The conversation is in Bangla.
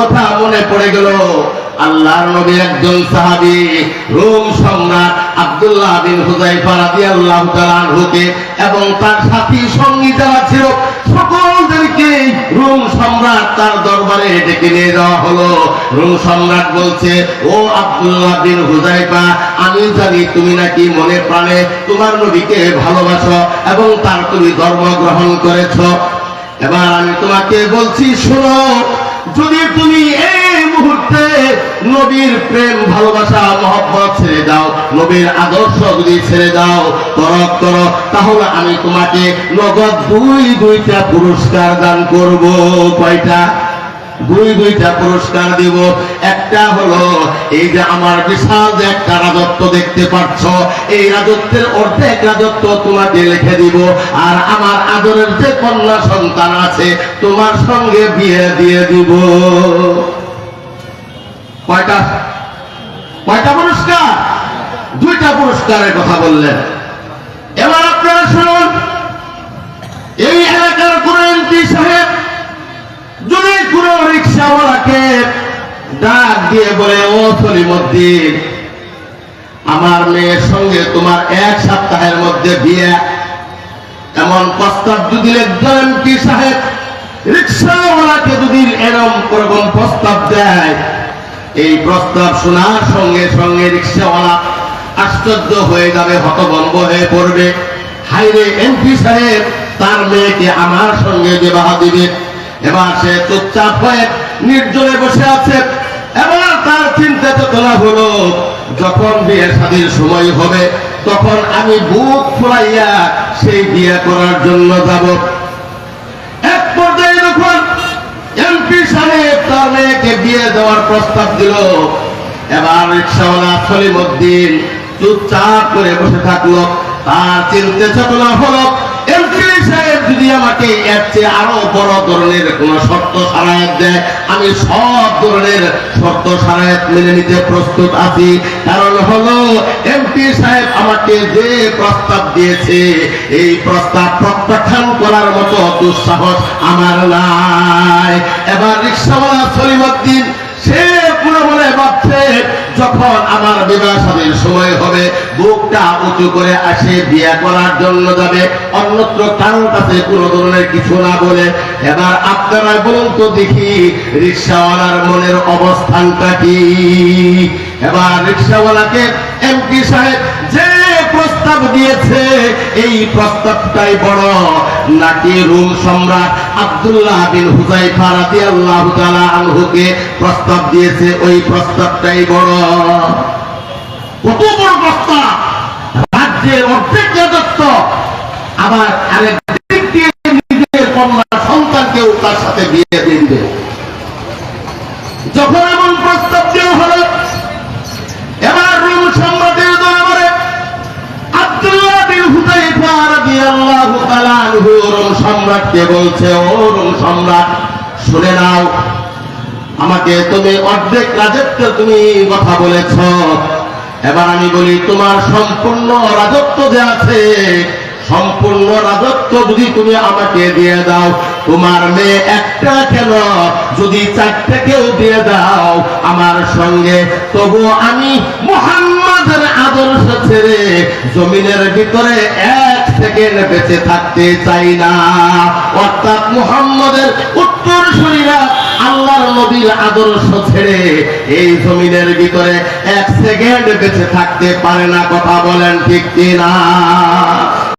কথা মনে পড়ে গেল। আল্লাহর নবী একজন সাহাবী, রোম সম্রাট আব্দুল্লাহ বিন রাদিয়াল্লাহু তাআলা আনহুকে এবং তার সাথী সঙ্গী যারা ছিল, সকলদেরকে রোম সম্রাট তার দরবারে ডেকে নিয়ে যাওয়া হলো। রোম সম্রাট বলছে, ও আব্দুল্লাহ বিন আমি জানি তুমি নাকি মনে প্রাণে তোমার নবীকে ভালোবাসো এবং তার তুমি ধর্ম গ্রহণ করেছ। এবার আমি তোমাকে বলছি, শোনো যদি তুমি এই মুহূর্তে নবীর প্রেম, ভালোবাসা, মহব্বত ছেড়ে দাও, নবীর আদর্শ যদি ছেড়ে দাও, তরক করো, তাহলে আমি তোমাকে নগদ দুই দুইটা পুরস্কার দান করব। কয়টা? দুই দুইটা পুরস্কার দিব। একটা হলো এই যে আমার বিশাল যে একটা রাজত্ব দেখতে পাচ্ছ, এই রাজত্বের অর্ধেক রাজত্ব তোমাকে লিখে দিব। আর আমার আদরের যে কন্যা সন্তান আছে, তোমার সঙ্গে বিয়ে দিয়ে দিব। কয়টা? কয়টা পুরস্কার? দুইটা পুরস্কারের কথা বললেন এবার আপনারা শুনুন এই এলাকার কোন এমপি সাহেব যদি কোন রিক্সাওয়ালাকে ডাক দিয়ে বলে, ও সলিমদ্দিন, আমার মেয়ের সঙ্গে তোমার এক সপ্তাহের মধ্যে বিয়ে। এমন প্রস্তাব যদি একজন এমপি সাহেব, রিক্সাওয়ালাকে যদি এরম ওরকম প্রস্তাব দেয়, এই প্রস্তাব শোনার সঙ্গে সঙ্গে রিক্সাওয়ালা আশ্চর্য হয়ে যাবে, হতভম্ব হয়ে পড়বে। হাইরে, এমপি সাহেব, তার মেয়েকে আমার সঙ্গে বিবাহ দিবে। এবার সে চুপচাপ হয়ে নির্জনে বসে আছে। এবার তার চিন্তা চেতনা হলো, যখন বিয়ে শাদীর সময় হবে, তখন আমি বুক ফুলাইয়া সেই বিয়ে করার জন্য যাব। এক পর্যায়ে যখন এমপি সাহেব তার মেয়েকে বিয়ে দেওয়ার প্রস্তাব দিল, এবার রিক্সাওয়ালা সলিমুদ্দিন চুপচাপ করে বসে থাকল। তার চিন্তা চেতনা হলো আমাকে এর চেয়ে আরও বড় ধরনের কোন শর্ত সারায়ত দেয়? আমি সব ধরনের শর্ত সারায়ত মেনে নিতে প্রস্তুত আছি। কারণ হলো এমপি সাহেব আমাকে যে প্রস্তাব দিয়েছে, এই প্রস্তাব প্রত্যাখ্যান করার মতো দুঃসাহস আমার নাই। এবার রিক্সাওয়ালা সলিমুদ্দিন সে পুরো মনে ভাবছে, যখন আমার বিবাহ সাদীর সময় হবে, বুকটা উঁচু করে আসে, বিয়ে করার জন্য যাবে, অন্যত্র কারোর কাছে কোনো ধরনের কিছু না বলে। এবার আপনারা বলুন তো দেখি, রিক্সাওয়ালার মনের অবস্থানটা কি? এবার রিক্সাওয়ালাকে এমপি সাহেব যে প্রস্তাব দিয়েছে, এই প্রস্তাবটাই বড়। নাকি রুম সম্রাট আব্দুল্লাহ বিন হুজাইফা রাদিয়াল্লাহু তাআলা আনহুকে প্রস্তাব দিয়েছে। ওই প্রস্তাবটাই বড়। কত বড় প্রস্তাব? রাজ্যের অর্ধেক রাজত্ব। আবার আরেক দিক দিয়ে নিজের কন্যা সন্তানকেও তার সাথে বিয়ে দিবে। যখন এমন প্রস্তাব দেওয়া হলো, এবার রুম সম্রাটের দরবারে আব্দুল্লাহ বিন হুযাইফা রাদিয়াল্লাহু তাআলা আনহু সম্রাটকে বলছে ও রোম সম্রাট, শুনে নাও। আমাকে তুমি অর্ধেক রাজত্ব তুমি কথা বলেছ। এবার আমি বলি, তোমার সম্পূর্ণ রাজত্ব যে আছে, সম্পূর্ণ রাজত্ব যদি তুমি আমাকে দিয়ে দাও, তোমার মেয়ে একটা কেন? যদি চারটে কেউ দিয়ে দাও আমার সঙ্গে, তবু আমি মোহাম্মদের আদর্শ ছেড়ে জমিনের ভিতরে এক সেকেন্ড বেঁচে থাকতে চাই না। অর্থাৎ মোহাম্মদের উত্তর শরীরা আল্লাহর নবীর আদর্শ ছেড়ে এই জমিনের ভিতরে এক সেকেন্ড বেঁচে থাকতে পারে না, কথা বলেন ঠিক কিনা?